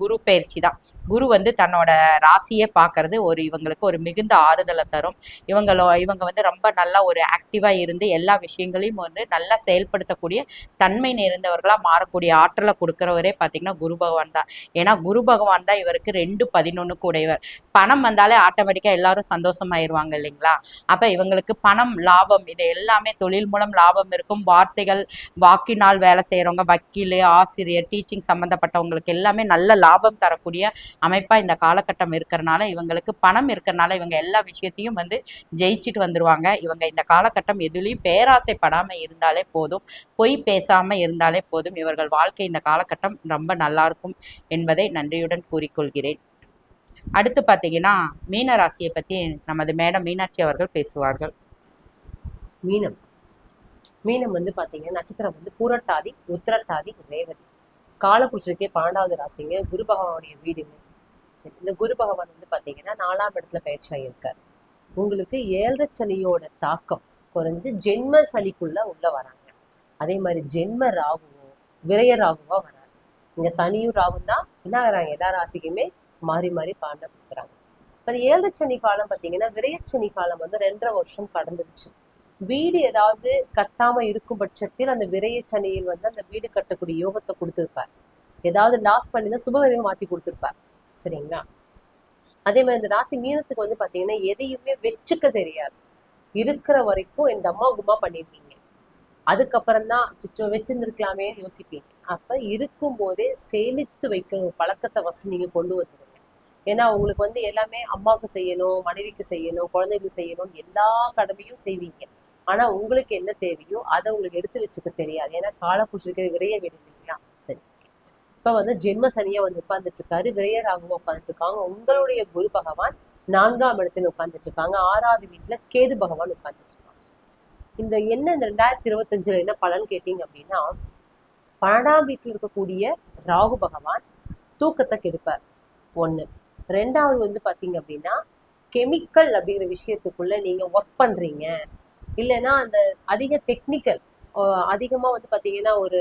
குரு பயிற்சி தான். குரு வந்து தன்னோட ராசியே பார்க்கறது ஒரு இவங்களுக்கு ஒரு மிகுந்த ஆறுதலை தரும். இவங்களோ இவங்க வந்து ரொம்ப நல்லா ஒரு ஆக்டிவா இருந்து எல்லா விஷயங்களையும் வந்து நல்லா செயல்படுத்தக்கூடிய தன்மை நிறைந்தவர்களா மாறக்கூடிய ஆற்றல் கொடுக்குறவரே பார்த்தீங்கன்னா குரு பகவான் தான். ஏன்னா குரு பகவான் தான் இவருக்கு ரெண்டு பதினொன்னுக்கு உடையவர். பணம் வந்தாலே ஆட்டோமேட்டிக்காக எல்லாரும் சந்தோஷமாயிருவாங்க இல்லைங்களா? அப்போ இவங்களுக்கு பணம் லாபம் இது எல்லாமே தொழில் மூலம் லாபம் இருக்கும். வார்த்தைகள் வாக்கினால் வேலை செய்கிறவங்க வக்கீல் ஆசிரியர் டீச்சிங் சம்மந்தப்பட்டவங்களுக்கு எல்லாமே நல்ல லாபம் தரக்கூடிய அமைப்பாக இந்த காலகட்டம் இருக்கிறனால இவங்களுக்கு பணம் இருக்கிறனால இவங்க எல்லா விஷயத்தையும் வந்து ஜெயிச்சுட்டு வந்துருவாங்க. இவங்க இந்த காலகட்டம் எதுலேயும் பேராசைப்படாமல் இருந்தாலே போதும். பொய் பேசாமல் இருந்தாலே போதும். இவர்கள் வாழ்க்கை இந்த காலகட்டம் ரொம்ப நல்லா இருக்கும் என்பதை நன்றியுடன் கூறிக்கொள்கிறேன். அடுத்து பார்த்தீங்கன்னா மீன ராசியை பற்றி நமது மேடம் மீனாட்சி அவர்கள் பேசுவார்கள். மீனம். மீனம் வந்து பார்த்தீங்கன்னா நட்சத்திரம் வந்து பூரட்டாதி உத்திரட்டாதி ரேவதி. காலபுருஷருக்கே பன்னெண்டாவது ராசிங்க. குரு பகவானுடைய வீடுங்க சரி இந்த குரு பகவான் வந்து பாத்தீங்கன்னா நாலாம் இடத்துல பயிற்சியாக இருக்கார் உங்களுக்கு ஏழரை சனியோட தாக்கம் குறைஞ்சு ஜென்ம சளிக்குள்ள உள்ள வராங்க. அதே மாதிரி ஜென்ம ராகுவும் விரைய ராகுவா வராது இங்க சனியும் ராகும் தான் என்ன ஆகிறாங்க? எல்லா ராசிக்குமே மாறி மாறி பாண்ட கொடுக்குறாங்க. இப்போ ஏழரை சனி காலம் பார்த்தீங்கன்னா விரயச்சனி காலம் வந்து ரெண்டரை வருஷம் கடந்துருச்சு. வீடு ஏதாவது கட்டாம இருக்கும் பட்சத்தில் அந்த விரைய சனியில் வந்து அந்த வீடு கட்டக்கூடிய யோகத்தை கொடுத்துருப்பார். ஏதாவது லாஸ் பண்ணி தான் சுபவிரயம் மாத்தி கொடுத்துருப்பார். சரிங்களா? அதே மாதிரி இந்த ராசி மீனத்துக்கு வந்து பாத்தீங்கன்னா எதையுமே வச்சுக்க தெரியாது. இருக்கிற வரைக்கும் இந்த அம்மா உமா பண்ணிருப்பீங்க. அதுக்கப்புறம் தான் சிச்சோ வச்சிருந்துருக்கலாமே யோசிப்பீங்க அப்போ இருக்கும் போதே சேமித்து வைக்கணும் பழக்கத்தை ஃபர்ஸ்ட் நீங்க கொண்டு வந்துடுங்க ஏன்னா உங்களுக்கு வந்து எல்லாமே அம்மாவுக்கு செய்யணும் மனைவிக்கு செய்யணும் குழந்தைகளுக்கு செய்யணும் எல்லா கடமையும் செய்வீங்க. ஆனா உங்களுக்கு என்ன தேவையோ அதை உங்களுக்கு எடுத்து வச்சுக்க தெரியாது. ஏன்னா காலப்புருஷருக்கு விரைய வீடு இல்லைங்களா சரி இப்ப வந்து ஜென்ம சனியா வந்து உட்கார்ந்துட்டு இருக்காரு விரையராகவும் உட்கார்ந்துட்டு இருக்காங்க உங்களுடைய குரு பகவான் நான்காம் இடத்துல உட்கார்ந்துட்டு இருக்காங்க ஆறாவது வீட்டுல கேது பகவான் உட்கார்ந்துட்டு இருக்காங்க இந்த என்ன இந்த ரெண்டாயிரத்தி இருபத்தஞ்சுல என்ன பலன் கேட்டீங்க அப்படின்னா பன்னெண்டாம் வீட்டில் இருக்கக்கூடிய ராகு பகவான் தூக்கத்தை கெடுப்பார். ஒண்ணு. ரெண்டாவது வந்து பாத்தீங்க அப்படின்னா கெமிக்கல் அப்படிங்கிற விஷயத்துக்குள்ள நீங்க ஒர்க் பண்றீங்க. இல்லைன்னா அந்த அதிக டெக்னிக்கல் அதிகமா வந்து பாத்தீங்கன்னா ஒரு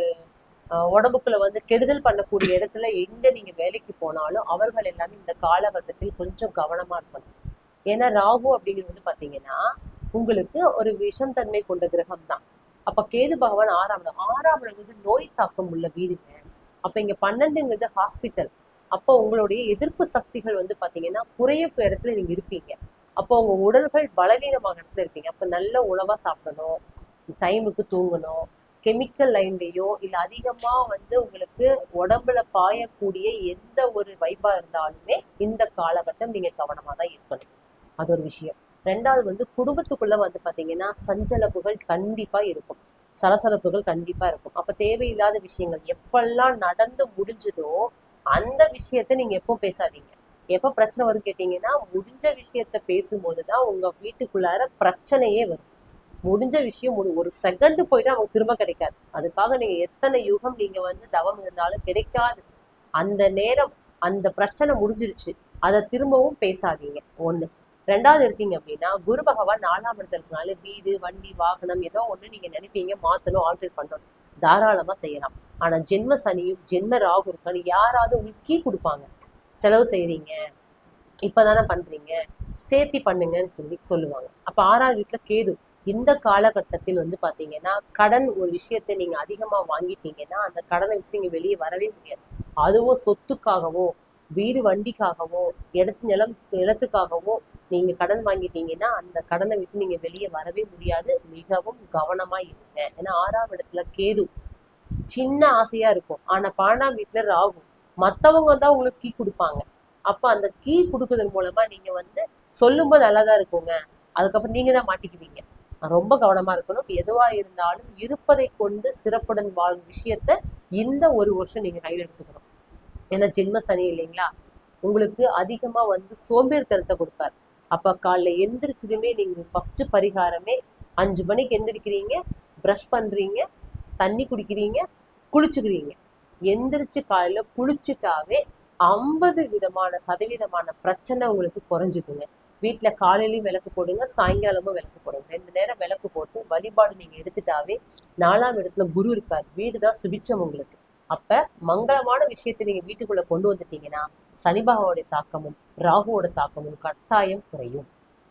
அஹ், உடம்புக்குள்ள வந்து கெடுதல் பண்ணக்கூடிய இடத்துல எங்க நீங்க வேலைக்கு போனாலும் அவர்கள் எல்லாமே இந்த காலகட்டத்தில் கொஞ்சம் கவனமா இருக்கணும். ஏன்னா ராகு அப்படிங்கிறது வந்து பாத்தீங்கன்னா உங்களுக்கு ஒரு விஷம் தன்மை கொண்ட கிரகம் தான் அப்ப கேது பகவான் ஆறாம் இடம். ஆறாம் இடம் வந்து நோய் தாக்கம் உள்ள வீடுங்க. அப்ப இங்க பன்னெண்டுங்கிறது ஹாஸ்பிட்டல் அப்போ உங்களுடைய எதிர்ப்பு சக்திகள் வந்து பாத்தீங்கன்னா குறையப்பு இடத்துல நீங்க இருப்பீங்க. அப்போ உங்க உடல்கள் பலவீனமாக இடத்துல இருப்பீங்க. அப்ப நல்ல உணவா சாப்பிடணும் டைமுக்கு தூங்கணும் கெமிக்கல் லைன்லேயோ இல்லை அதிகமாக வந்து உங்களுக்கு உடம்புல பாயக்கூடிய எந்த ஒரு வைபா இருந்தாலுமே இந்த காலகட்டம் நீங்கள் கவனமா தான் இருக்கணும். அது ஒரு விஷயம். ரெண்டாவது வந்து குடும்பத்துக்குள்ள வந்து பாத்தீங்கன்னா சஞ்சலப்புகள் கண்டிப்பா இருக்கும். சலசலப்புகள் கண்டிப்பா இருக்கும். அப்ப தேவையில்லாத விஷயங்கள் எப்பெல்லாம் நடந்து முடிஞ்சதோ அந்த விஷயத்த நீங்க எப்போ பேசாதீங்க. எப்ப பிரச்சனை வரும் கேட்டீங்கன்னா முடிஞ்ச விஷயத்த பேசும்போது தான் உங்க வீட்டுக்குள்ளார பிரச்சனையே வரும். முடிஞ்ச விஷயம் முடி ஒரு செகண்ட் போயிட்டு நமக்கு திரும்ப கிடைக்காது. அதுக்காக நீங்க எத்தனை யுகம் நீங்க வந்து தவம் இருந்தாலும் கிடைக்காது. அந்த நேரம் அந்த பிரச்சனை முடிஞ்சிருச்சு. அதை திரும்பவும் பேசாதீங்க. ஒண்ணு. ரெண்டாவது எடுத்தீங்க அப்படின்னா குரு பகவான் நாலாம் இடத்துல இருக்கனால வீடு வண்டி வாகனம் ஏதோ ஒண்ணு நீங்க நினைப்பீங்க மாத்தணும் ஆல்டர் பண்ணணும். தாராளமா செய்யலாம். ஆனா ஜென்ம சனியும் ஜென்ம ராகு இருக்கான்னு யாராவது உங்களுக்கு கீ கொடுப்பாங்க. செலவு செய்றீங்க இப்பதானே பண்றீங்க சேர்த்தி பண்ணுங்கன்னு சொல்லி சொல்லுவாங்க. அப்ப ஆறாவது வீட்டுல கேது இந்த காலகட்டத்தில் வந்து பார்த்தீங்கன்னா கடன் ஒரு விஷயத்தை நீங்க அதிகமா வாங்கிட்டீங்கன்னா அந்த கடனை விட்டு நீங்க வெளியே வரவே முடியாது. அதுவும் சொத்துக்காகவோ வீடு வண்டிக்காகவோ இடத்து நிலம் நிலத்துக்காகவோ நீங்க கடன் வாங்கிட்டீங்கன்னா அந்த கடனை விட்டு நீங்க வெளியே வரவே முடியாது. மிகவும் கவனமா இருங்க. ஏன்னா ஆறாம் இடத்துல கேது சின்ன ஆசையா இருக்கும். ஆனா பன்னெண்டாம் வீட்டுல ராகும் மற்றவங்க தான் உங்களுக்கு கீ கொடுப்பாங்க. அப்ப அந்த கீ கொடுக்கறதன் மூலமா நீங்க வந்து சொல்லும்போது நல்லாதான் இருக்குங்க. அதுக்கப்புறம் நீங்க தான் மாட்டிக்குவீங்க. ரொம்ப கவனமா இருக்கணும். எதுவா இருந்தாலும் இருப்பதை கொண்டு சிறப்புடன் வாழும் விஷயத்த இந்த ஒரு வருஷம் நீங்க கையில் எடுத்துக்கணும். ஏன்னா ஜென்ம சனி இல்லைங்களா? உங்களுக்கு அதிகமா வந்து சோம்பேறித்தனத்தை கொடுப்பார். அப்போ காலைல எந்திரிச்சதுமே நீங்கள் ஃபஸ்ட்டு பரிகாரமே அஞ்சு மணிக்கு எந்திரிக்கிறீங்க ப்ரஷ் பண்ணுறீங்க தண்ணி குடிக்கிறீங்க குளிச்சுக்கிறீங்க. எந்திரிச்சு காலையில் குளிச்சுட்டாவே ஐம்பது விதமான சதவீதமான பிரச்சனை உங்களுக்கு குறைஞ்சிக்குங்க. வீட்டில் காலையிலையும் விளக்கு போடுங்க சாயங்காலமும் விளக்கு போடுங்க. ரெண்டு நேரம் விளக்கு போட்டு வழிபாடு நீங்கள் எடுத்துட்டாவே நாலாம் இடத்துல குரு இருக்கார். வீடு தான் சுபிச்சம் உங்களுக்கு. அப்ப மங்களமான விஷயத்தை நீங்க வீட்டுக்குள்ள கொண்டு வந்துட்டீங்கன்னா சனி தாக்கமும் ராகுவோட தாக்கமும் கட்டாயம் குறையும்.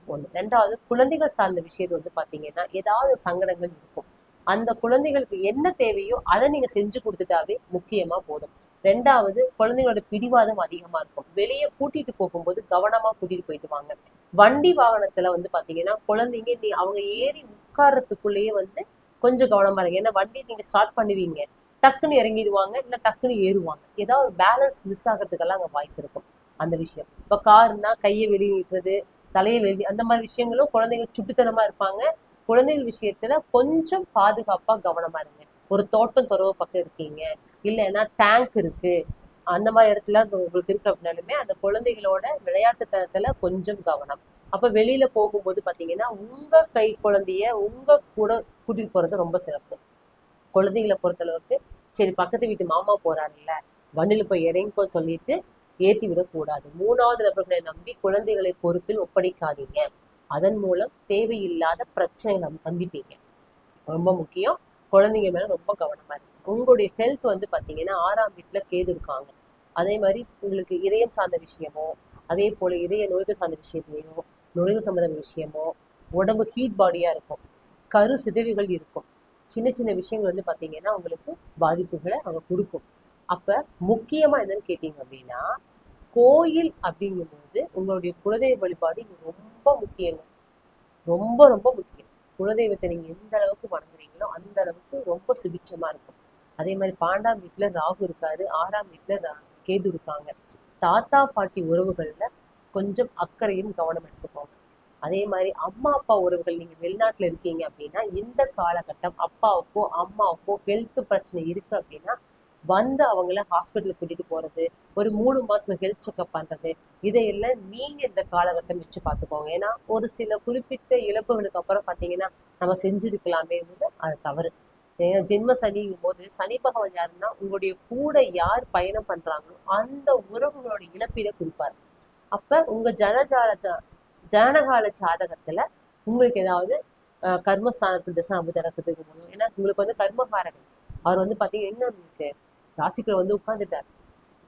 ஒண்ணு. ரெண்டாவது குழந்தைகள் சார்ந்த விஷயத்து வந்து பாத்தீங்கன்னா ஏதாவது சங்கடங்கள் இருக்கும். அந்த குழந்தைகளுக்கு என்ன தேவையோ அதை நீங்க செஞ்சு கொடுத்துட்டாவே முக்கியமா போதும். ரெண்டாவது குழந்தைங்களோட பிடிவாதம் அதிகமா இருக்கும். வெளியே கூட்டிட்டு போகும்போது கவனமா கூட்டிட்டு போயிட்டு வாங்க. வண்டி வாகனத்துல வந்து பாத்தீங்கன்னா குழந்தைங்க நீ அவங்க ஏறி உட்கார்றதுக்குள்ளேயே வந்து கொஞ்சம் கவனமா இருங்க. ஏன்னா வண்டி நீங்க ஸ்டார்ட் பண்ணுவீங்க. டக்குன்னு இறங்கிடுவாங்க இல்லை டக்குன்னு ஏறுவாங்க. ஏதாவது ஒரு பேலன்ஸ் மிஸ் ஆகிறதுக்கெல்லாம் அங்கே வாய்ப்பு இருக்கும். அந்த விஷயம். இப்போ கார்னா கையை வெளியே நீட்டுறது தலையை வெளியே அந்த மாதிரி விஷயங்களும் குழந்தைங்க சுட்டுத்தனமாக இருப்பாங்க. குழந்தைகள் விஷயத்துல கொஞ்சம் பாதுகாப்பாக கவனமாக இருங்க. ஒரு தோட்டம் துறவு பக்கம் இருக்கீங்க இல்லைன்னா டேங்க் இருக்கு. அந்த மாதிரி இடத்துல உங்களுக்கு இருக்கு அப்படின்னாலுமே அந்த குழந்தைகளோட விளையாட்டு தரத்துல கொஞ்சம் கவனம். அப்ப வெளியில போகும்போது பாத்தீங்கன்னா உங்க கை குழந்தைய உங்க கூட கூட்டிட்டு போறது ரொம்ப சிறப்பு. குழந்தைகளை பொறுத்தளவுக்கு சரி பக்கத்து வீட்டு மாமா போறாருல்ல வண்டியில போய் இறங்கிக்கோ சொல்லிட்டு ஏத்தி விடக்கூடாது. மூணாவது நபர்களை நம்பி குழந்தைகளை பொறுப்பில் ஒப்படைக்காதீங்க. அதன் மூலம் தேவையில்லாத பிரச்சனைகளை சந்திப்பீங்க. ரொம்ப முக்கியம். குழந்தைங்க மேல ரொம்ப கவனமா இருக்கு உங்களுடைய ஹெல்த் வந்து பாத்தீங்கன்னா ஆறாம் வீட்டுல கேது இருக்காங்க. அதே மாதிரி உங்களுக்கு இதயம் சார்ந்த விஷயமோ அதே போல இதய நோய்கள் சார்ந்த விஷயத்துலையோ நுழைவு சம்பந்த விஷயமோ உடம்பு ஹீட் பாடியா இருக்கும். கரு சிதைவுகள் இருக்கும். சின்ன சின்ன விஷயங்கள் வந்து பார்த்தீங்கன்னா உங்களுக்கு பாதிப்புகளை அவங்க கொடுக்கும். அப்ப முக்கியமா என்னன்னு கேட்டீங்க அப்படின்னா கோயில் அப்படிங்கும்போது உங்களுடைய குலதெய்வ வழிபாடு இங்கே ரொம்ப முக்கியங்க. ரொம்ப ரொம்ப முக்கியம். குலதெய்வத்தை நீங்கள் எந்த அளவுக்கு வணங்குறீங்களோ அந்த அளவுக்கு ரொம்ப சுபிச்சமாக இருக்கும். அதே மாதிரி பாண்டாம் வீட்டில் ராகு இருக்காரு ஆறாம் வீட்டில் ரா- கேது இருக்காங்க. தாத்தா பாட்டி உறவுகளில் கொஞ்சம் அக்கறையும் கவனம் எடுத்துக்கோங்க. அதே மாதிரி அம்மா அப்பா உறவுகள் நீங்க வெளிநாட்டுல இருக்கீங்க அப்படின்னா இந்த காலகட்டம் அப்பாவுக்கோ அம்மாவுக்கோ ஹெல்த் பிரச்சனை இருக்கு அப்படின்னா வந்து அவங்கள ஹாஸ்பிட்டலுக்கு கூட்டிட்டு போறது ஒரு மூணு மாசம் ஹெல்த் செக்அப் பண்றது இதையெல்லாம் நீங்க இந்த காலகட்டம் வச்சு பார்த்துக்கோங்க. ஏன்னா ஒரு சில குறிப்பிட்ட இழப்புகளுக்கு அப்புறம் பாத்தீங்கன்னா நம்ம செஞ்சிருக்கலாமே அது தவறு. ஜென்ம சனிங்கும் போது சனி பகவான் யாருன்னா உங்களுடைய கூட யார் பயணம் பண்றாங்களோ அந்த உறவுகளோட இழப்பீட கொடுப்பாரு. அப்ப உங்க ஜனஜால ஜனனகால ஜாதகத்துல உங்களுக்கு ஏதாவது அஹ், கர்மஸ்தானத்தில் திசை அம்பு நடக்குதுக்கு போதும் ஏன்னா உங்களுக்கு வந்து கர்மகாரகன். அவர் வந்து பாத்தீங்கன்னா என்ன ராசிக்குள்ள வந்து உட்கார்ந்துட்டார்.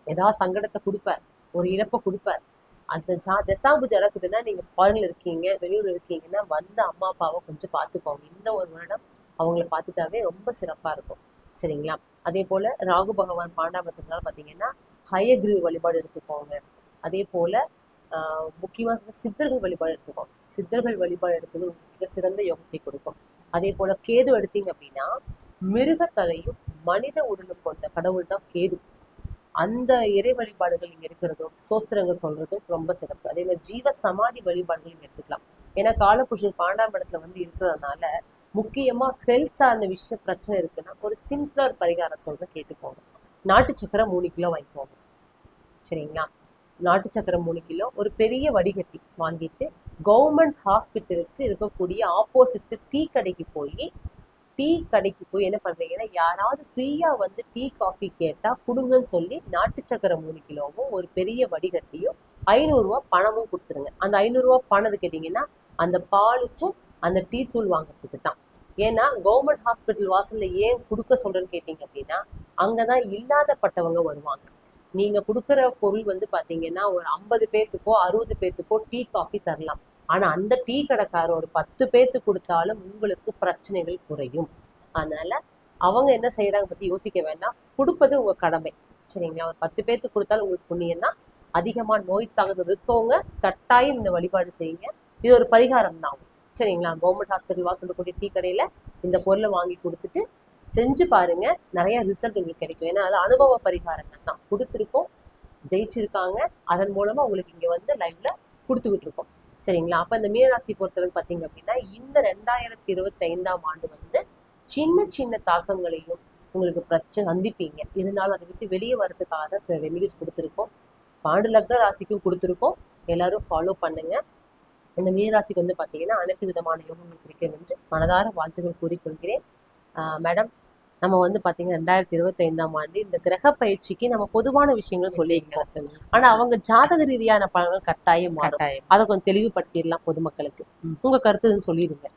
ஏதாவது சங்கடத்தை கொடுப்பார். ஒரு இழப்பை கொடுப்பார். அந்த ஜா தசாபுதி நடக்குதுன்னா நீங்க ஃபாரின்ல இருக்கீங்க வெளியூர்ல இருக்கீங்கன்னா வந்த அம்மா அப்பாவை கொஞ்சம் பார்த்துக்கோங்க இந்த ஒரு வருடம் அவங்கள பார்த்துட்டாவே ரொம்ப சிறப்பா இருக்கும். சரிங்களா? அதே போல ராகு பகவான் பாண்டாபத்தினால பார்த்தீங்கன்னா ஹயக்ரீவ் வழிபாடு எடுத்துக்கோங்க. அதே போல ஆஹ் முக்கியமா சித்தர்கள் வழிபாடு எடுத்துக்கோங்க சித்தர்கள் வழிபாடு எடுத்துக்கிறது மிக சிறந்த யோகத்தை கொடுக்கும். அதே போல கேது எடுத்தீங்க அப்படின்னா மிருகத்தலையும் மனித உடலும் கொண்ட கடவுள் தான் கேது. அந்த இறை வழிபாடுகள் இங்கே இருக்கிறதும் சோஸ்திரங்கள் சொல்றதும் ரொம்ப சிறப்பு. அதே மாதிரி ஜீவ சமாதி வழிபாடுகள் எடுத்துக்கலாம். ஏன்னா காலபுருஷன் பாண்டாம் இடத்துல வந்து இருக்கிறதுனால முக்கியமா ஹெல்த் சார்ந்த விஷய பிரச்சனை இருக்குன்னா ஒரு சிம்பிளர் பரிகாரம் சொல்ற கேட்டுக்கோங்க. நாட்டு சக்கரை மூணு கிலோ வாங்கிக்கோங்க. சரிங்களா? நாட்டு சக்கரை மூணு கிலோ ஒரு பெரிய வடிகட்டி வாங்கிட்டு கவர்மெண்ட் ஹாஸ்பிட்டலுக்கு இருக்கக்கூடிய ஆப்போசிட் டீ கடைக்கு போய் டீ கடைக்கு போய் என்ன பண்ணுறீங்கன்னா யாராவது ஃப்ரீயாக வந்து டீ காஃபி கேட்டால் கொடுங்கன்னு சொல்லி நாட்டு சக்கரை மூணு கிலோவும் ஒரு பெரிய வடிகட்டியும் ஐநூறுரூவா பணமும் கொடுத்துருங்க. அந்த ஐநூறுரூவா பணம் கேட்டிங்கன்னா அந்த பாலுக்கும் அந்த டீ தூள் வாங்குறதுக்கு தான். ஏன்னா கவர்மெண்ட் ஹாஸ்பிட்டல் வாசலில் ஏன் கொடுக்க சொல்கிறேன்னு கேட்டிங்க அப்படின்னா அங்கே தான் இல்லாதப்பட்டவங்க வருவாங்க. நீங்க கொடுக்குற பொருள் வந்து பாத்தீங்கன்னா ஒரு ஐம்பது பேர்த்துக்கோ அறுபது பேர்த்துக்கோ டீ காஃபி தரலாம். ஆனா அந்த டீ கடைக்காரர் ஒரு பத்து பேர்த்து கொடுத்தாலும் உங்களுக்கு பிரச்சனைகள் குறையும். அதனால அவங்க என்ன செய்யறாங்க பத்தி யோசிக்க வேண்டாம். கொடுப்பது உங்க கடமை. சரிங்களா? ஒரு பத்து பேர்த்துக்கு கொடுத்தாலும் உங்களுக்கு புண்ணியம்னா அதிகமா நோய் தாக்குதல் இருக்கவங்க கட்டாயம் இந்த வழிபாடு செய்யுங்க. இது ஒரு பரிகாரம் தான் சரிங்களா? கவர்மெண்ட் ஹாஸ்பிட்டல் வாசல் கூடிய டீ கடையில இந்த பொருளை வாங்கி கொடுத்துட்டு செஞ்சு பாருங்க. நிறைய ரிசல்ட் உங்களுக்கு கிடைக்கும். ஏன்னா அது அனுபவ பரிகாரங்கள் தான். கொடுத்துருக்கோம். ஜெயிச்சிருக்காங்க. அதன் மூலமா உங்களுக்கு இங்க வந்து லைவ்ல கொடுத்துக்கிட்டு இருக்கோம். சரிங்களா? அப்ப இந்த மீனராசி பொறுத்தவரைக்கும் பாத்தீங்க அப்படின்னா இந்த ரெண்டாயிரத்தி இருபத்தி ஐந்தாம் ஆண்டு வந்து சின்ன சின்ன தாக்கங்களையும் உங்களுக்கு பிரச்சனை சந்திப்பீங்க. இருந்தாலும் அதை விட்டு வெளியே வரதுக்காக தான் சில ரெமிடிஸ் கொடுத்துருக்கோம். பாண்டு லக்ன ராசிக்கும் கொடுத்துருக்கோம். எல்லாரும் ஃபாலோ பண்ணுங்க. இந்த மீனராசிக்கு வந்து பாத்தீங்கன்னா அனைத்து விதமான யோகங்கள் கிடைக்கும் என்று மனதார வாழ்த்துக்கள் கூறிக்கொள்கிறேன். மேடம் நம்ம வந்து பாத்தீங்கன்னா ரெண்டாயிரத்தி இருபத்தி ஐந்தாம் ஆண்டு இந்த கிரக பயிற்சிக்கு நம்ம பொதுவான விஷயங்கள் சொல்லியிருக்கோம். ஆனா அவங்க ஜாதக ரீதியான பலன்கள் கட்டாயம் மாறும். அதை கொஞ்சம் தெளிவுபடுத்திடலாம் பொதுமக்களுக்கு. உங்க கருத்து சொல்லிடுங்க.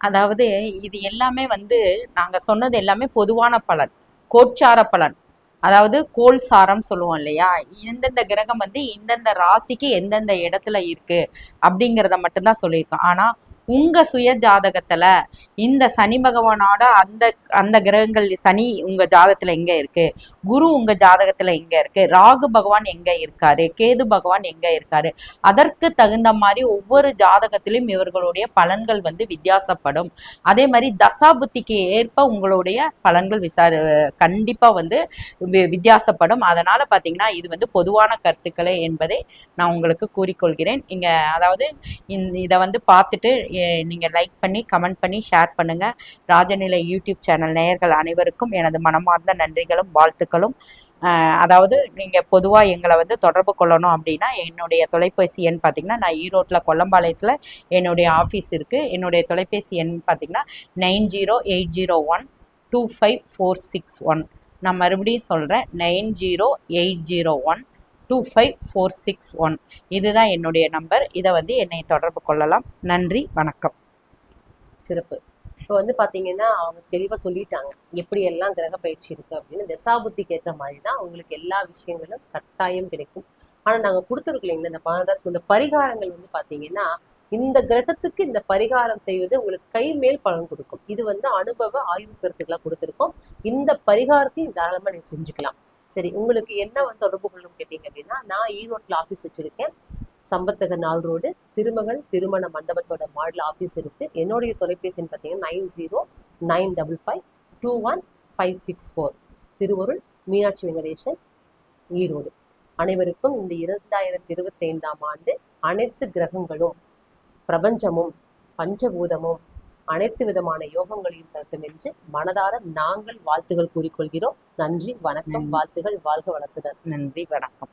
அதாவது இது எல்லாமே வந்து நாங்க சொன்னது எல்லாமே பொதுவான பலன். கோட்சார பலன். அதாவது கோல் சாரம் சொல்லுவோம் இல்லையா? எந்தெந்த கிரகம் வந்து இந்தந்த ராசிக்கு எந்தெந்த இடத்துல இருக்கு அப்படிங்கிறத மட்டும்தான் சொல்லியிருக்கோம். ஆனா உங்க சுய ஜாதகத்துல இந்த சனி பகவானோட அந்த அந்த கிரகங்கள் சனி உங்க ஜாதகத்துல எங்க இருக்கு? குரு உங்க ஜாதகத்துல எங்க இருக்கு? ராகு பகவான் எங்க இருக்காரு? கேது பகவான் எங்க இருக்காரு? அதற்கு தகுந்த மாதிரி ஒவ்வொரு ஜாதகத்திலும் இவர்களுடைய பலன்கள் வந்து வித்தியாசப்படும். அதே மாதிரி தசா புத்திக்கு ஏற்ப உங்களுடைய பலன்கள் விசாரி கண்டிப்பா வந்து வி- வித்தியாசப்படும். அதனால பாத்தீங்கன்னா இது வந்து பொதுவான கருத்துக்களே என்பதை நான் உங்களுக்கு கூறிக்கொள்கிறேன். இங்க அதாவது இதை வந்து பார்த்துட்டு நீங்கள் லைக் பண்ணி கமெண்ட் பண்ணி ஷேர் பண்ணுங்கள் ராஜநிலை யூடியூப் சேனல் நேயர்கள் அனைவருக்கும் எனது மனமார்ந்த நன்றிகளும் வாழ்த்துக்களும். அதாவது நீங்கள் பொதுவாக எங்களை வந்து தொடர்பு கொள்ளணும் அப்படின்னா என்னுடைய தொலைபேசி எண் பார்த்திங்கன்னா நான் ஈரோட்டில் கொல்லம்பாளையத்தில் என்னுடைய ஆஃபீஸ் இருக்குது என்னுடைய தொலைபேசி எண் பார்த்தீங்கன்னா nine zero eight zero one two five four six one நான் மறுபடியும் சொல்கிறேன் nine zero eight zero one two five four six one இதுதான் என்னுடைய நம்பர் இதை வந்து என்னை தொடர்பு கொள்ளலாம். நன்றி வணக்கம். சிறப்பு. இப்போ வந்து பார்த்தீங்கன்னா அவங்க தெளிவா சொல்லிட்டாங்க. எப்படி எல்லாம் கிரக பயிற்சி இருக்கு அப்படின்னு. தசாபுத்திக்கு ஏற்ற மாதிரி தான் உங்களுக்கு எல்லா விஷயங்களும் கட்டாயம் கிடைக்கும். ஆனா நாங்க கொடுத்துருக்கோம் இல்லைங்களா இந்த பன்னெண்டாம் இந்த பரிகாரங்கள் வந்து பார்த்தீங்கன்னா இந்த கிரகத்துக்கு இந்த பரிகாரம் செய்வது உங்களுக்கு கை மேல் பலன் கொடுக்கும். இது வந்து அனுபவ ஆய்வு கருத்துக்களாக கொடுத்துருக்கோம். இந்த பரிகாரத்தையும் தாராளமாக நீங்கள் செஞ்சுக்கலாம். சரி உங்களுக்கு என்ன வந்து தொடர்பு கொள்ளணும் கேட்டீங்க அப்படின்னா நான் ஈரோட்டில் ஆஃபீஸ் வச்சுருக்கேன். சம்பத்தக நாள் ரோடு திருமகள் திருமண மண்டபத்தோட மாடல் ஆஃபீஸ் இருக்குது என்னுடைய தொலைபேசின்னு பார்த்தீங்கன்னா nine zero nine double five two one five six four Thiruvarul Meenakshi Venkatesan Erode. அனைவருக்கும் இந்த இரண்டாயிரத்தி இருபத்தைந்தாம் ஆண்டு அனைத்து கிரகங்களும் பிரபஞ்சமும் பஞ்சபூதமும் அனைத்து விதமான யோகங்களையும் தரட்டும் என்று மனதார நாங்கள் வாழ்த்துகள் கூறிக்கொள்கிறோம். நன்றி வணக்கம். வாழ்த்துகள் வாழ்க வளர்த்துகள் நன்றி வணக்கம்.